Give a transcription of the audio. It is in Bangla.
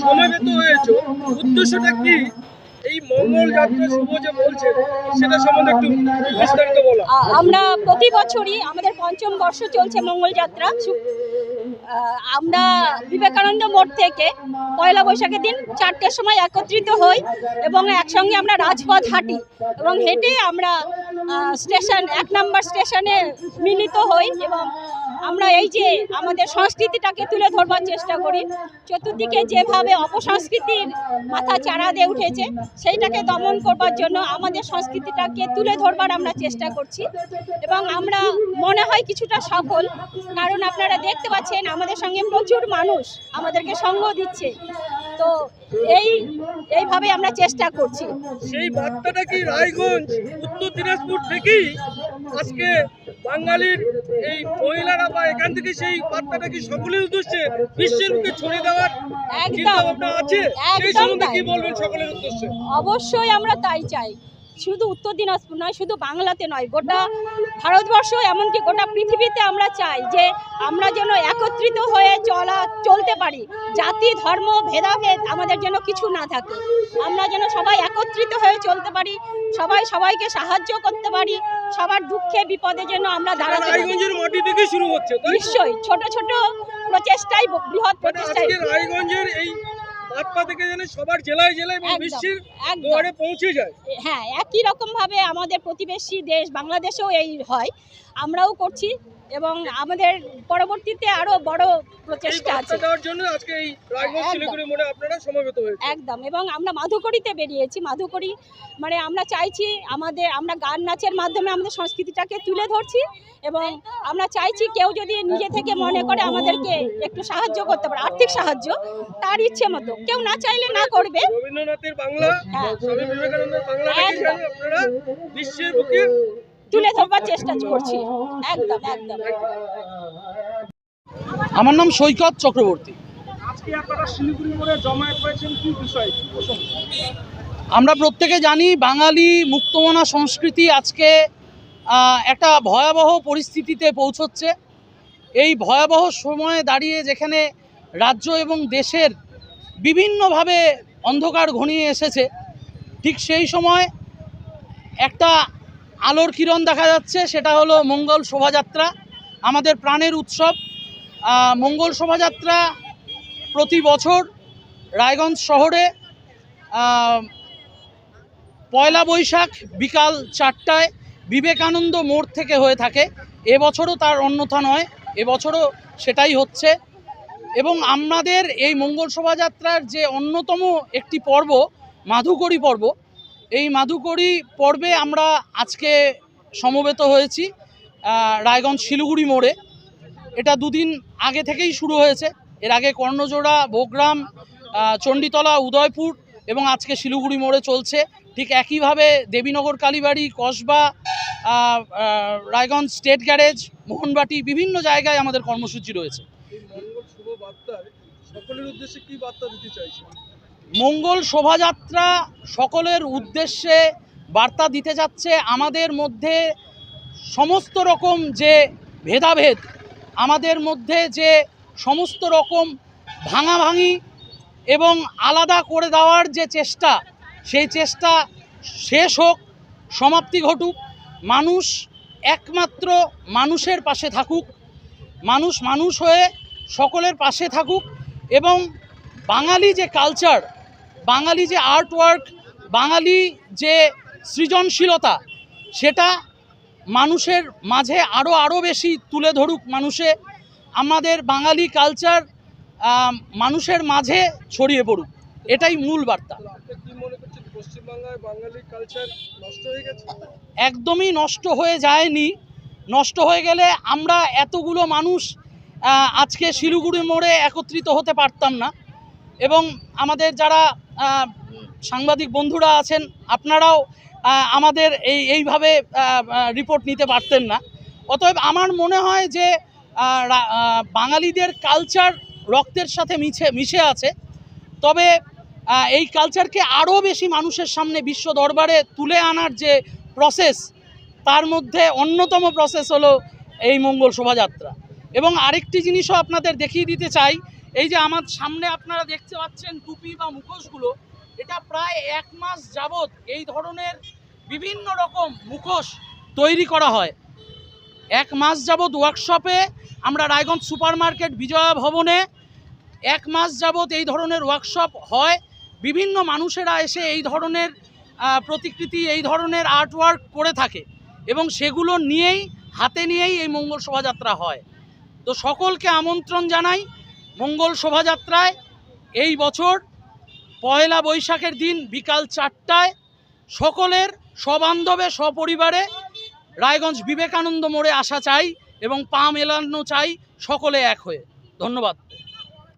সমাবেত হয়েছো। উদ্দেশ্যটা কি? মঙ্গল যাত্রা আমরা প্রতি বছরই আমাদের পঞ্চম বর্ষ চলছে মঙ্গলযাত্রা সু- আহ, আমরা বিবেকানন্দ মোড় থেকে পয়লা বৈশাখের দিন চারটের সময় একত্রিত হই এবং একসঙ্গে আমরা রাজপথ হাঁটি এবং হেঁটে আমরা স্টেশন এক নম্বর স্টেশনে মিলিত হই এবং আমরা এই যে আমাদের সংস্কৃতিটাকে তুলে ধরবার চেষ্টা করি। চতুর্দিকে যেভাবে অপসংস্কৃতির মাথা চারা দিয়ে উঠেছে, সেইটাকে দমন করবার জন্য আমাদের সংস্কৃতিটাকে তুলে ধরবার আমরা চেষ্টা করছি এবং আমরা মনে হয় কিছুটা সফল, কারণ আপনারা দেখতে পাচ্ছেন আমাদের সঙ্গে প্রচুর মানুষ আমাদেরকে সঙ্গ দিচ্ছে। তো এই এইভাবে আমরা চেষ্টা করছি সেই বার্তাটা কি রায়গঞ্জ উত্তর দিনাজপুর থেকেই আজকে বাঙালির এই মহিলারা বা এখান থেকে সেই বার্তাটা কি সকলের উদ্দেশ্যে বিশ্বের মুখে ছড়িয়ে দেওয়ার। চিন্তা ভাবনা আছে সেই সম্বন্ধে। কি বলবেন সকলের উদ্দেশ্যে অবশ্যই আমরা তাই চাই শুধু উত্তর দিনাজপুর নয় শুধু বাংলাতে নয় গোটা ভারতবর্ষ এমনকি গোটা পৃথিবীতে আমরা চাই যে আমরা যেন একত্রিত হয়ে চলা চলতে পারি। জাতি ধর্ম ভেদাভেদ আমাদের যেন কিছু না থাকে। আমরা যেন সবাই একত্রিত হয়ে চলতে পারি সবাই সবাইকে সাহায্য করতে পারি সবার দুঃখে বিপদে যেন আমরা দাঁড়াতে মাটি থেকে শুরু হচ্ছে নিশ্চয়ই ছোট ছোট প্রচেষ্টাই বৃহৎ মানে প্রচেষ্টাই। রায়গঞ্জের এই বার্তা থেকে যেন সবার জেলায় জেলায় এবং একদম, বিশ্বের দুয়ারে পৌঁছে যায়। হ্যাঁ একই রকমভাবে আমাদের প্রতিবেশী দেশ বাংলাদেশেও এই হয়। আমরাও করছি এবং আমাদের পরবর্তীতে আরও বড় প্রচেষ্টা আছে দেওয়ার জন্য আজকে এই রায়গঞ্জ একদম। শিলিগুড়ি মোড়ে আপনারা সমবেত হয়েছে একদম এবং আমরা মাধুকরীতে বেরিয়েছি মাধুকরী মানে আমরা চাইছি আমাদের আমরা গান নাচের মাধ্যমে আমাদের সংস্কৃতিটাকে তুলে ধরছি এবং আমরা চাইছি কেউ যদি নিজে থেকে মনে করে আমাদেরকে একটু সাহায্য করতে পারে আর্থিক সাহায্য তার ইচ্ছে মতো কেউ না চাইলে না করবে রবীন্দ্রনাথের বাংলা হ্যাঁ। স্বামী বিবেকানন্দের একদম। আপনারা বিশ্বের বুকে তুলে ধরবার চেষ্টা করছি। একদম একদম। আমার নাম সৈকত চক্রবর্তী। আমরা প্রত্যেকে জানি বাঙালি মুক্তমনা সংস্কৃতি আজকে একটা ভয়াবহ পরিস্থিতিতে পৌঁছচ্ছে। এই ভয়াবহ সময়ে দাঁড়িয়ে যেখানে রাজ্য এবং দেশের বিভিন্নভাবে অন্ধকার ঘনিয়ে এসেছে ঠিক সেই সময় একটা আলোর কিরণ দেখা যাচ্ছে, সেটা হলো মঙ্গল শোভাযাত্রা, আমাদের প্রাণের উৎসব। মঙ্গল শোভাযাত্রা প্রতি বছর রায়গঞ্জ শহরে পয়লা বৈশাখ বিকাল চারটায় বিবেকানন্দ মোড় থেকে হয়ে থাকে। এবছরও তার অন্যথা নয় এবছরও সেটাই হচ্ছে। এবং আমাদের এই মঙ্গল শোভাযাত্রার যে অন্যতম একটি পর্ব, মাধুকরী পর্ব এই মাধুকরী পর্বে আমরা আজকে সমবেত হয়েছি রায়গঞ্জ শিলিগুড়ি মোড়ে। এটা দুদিন আগে থেকেই শুরু হয়েছে। এর আগে কর্ণজোড়া বগ্রাম আহ, চণ্ডীতলা উদয়পুর এবং আজকে শিলিগুড়ি মোড়ে চলছে। ঠিক একইভাবে দেবীনগর কালীবাড়ি কসবা রায়গঞ্জ স্টেট গ্যারেজ মোহনবাটি বিভিন্ন জায়গায় আমাদের কর্মসূচি রয়েছে। সকলের উদ্দেশ্যে কি বার্তা দিতে মঙ্গল শোভাযাত্রা সকলের উদ্দেশ্যে বার্তা দিতে যাচ্ছে, আমাদের মধ্যে সমস্ত রকম যে ভেদাভেদ, আমাদের মধ্যে যে সমস্ত রকম ভাঙাভাঙি এবং আলাদা করে দেওয়ার যে চেষ্টা, সেই চেষ্টা শেষ হোক, সমাপ্তি ঘটুক, মানুষ একমাত্র মানুষের পাশে থাকুক, মানুষ মানুষ হয়ে সকলের পাশে থাকুক এবং বাঙালি যে কালচার বাঙালি যে আর্ট ওয়ার্ক বাঙালি যে সৃজনশীলতা, সেটা মানুষের মাঝে আরও আরও বেশি তুলে ধরুক মানুষে। আমাদের বাঙালি কালচার মানুষের মাঝে ছড়িয়ে পড়ুক। এটাই মূল বার্তা। একদমই নষ্ট হয়ে যায়নি। নষ্ট হয়ে গেলে আমরা এতগুলো মানুষ আজকে শিলিগুড়ি মোড়ে একত্রিত হতে পারতাম না। এবং আমাদের যারা সাংবাদিক বন্ধুরা আছেন, আপনারাও আমাদের এই, এইভাবে রিপোর্ট নিতে পারতেন না। অতএব আমার মনে হয় যে বাঙালিদের কালচার রক্তের সাথে মিছে, মিশে আছে। তবে এই কালচারকে আরও বেশি মানুষের সামনে বিশ্ব দরবারে তুলে আনার যে প্রসেস তার মধ্যে অন্যতম প্রসেস হলো এই মঙ্গল শোভাযাত্রা। এবং আরেকটি জিনিসও আপনাদের দেখিয়ে দিতে চাই এই যে আমার সামনে আপনারা দেখতে পাচ্ছেন টুপি বা মুখোশগুলো, এটা প্রায় এক মাস যাবৎ এই ধরনের বিভিন্ন রকম মুখোশ তৈরি করা হয়। এক মাস যাবৎ ওয়ার্কশপে আমরা রায়গঞ্জ সুপার মার্কেট বিজয়া ভবনে এক মাস যাবৎ এই ধরনের ওয়ার্কশপ হয়। বিভিন্ন মানুষেরা এসে এই ধরনের প্রতিকৃতি, এই ধরনের আর্টওয়ার্ক করে থাকে এবং সেগুলো নিয়েই, হাতে নিয়েই এই মঙ্গল শোভাযাত্রা হয়। তো সকলকে আমন্ত্রণ জানাই। মঙ্গল শোভাযাত্রায় এই বছর পয়লা বৈশাখের দিন বিকাল চারটায় সকলের সবান্ধবে, সপরিবারে রায়গঞ্জ বিবেকানন্দ মোড়ে আসা চাই এবং পা মেলানো চাই সকলে এক হয়ে। ধন্যবাদ।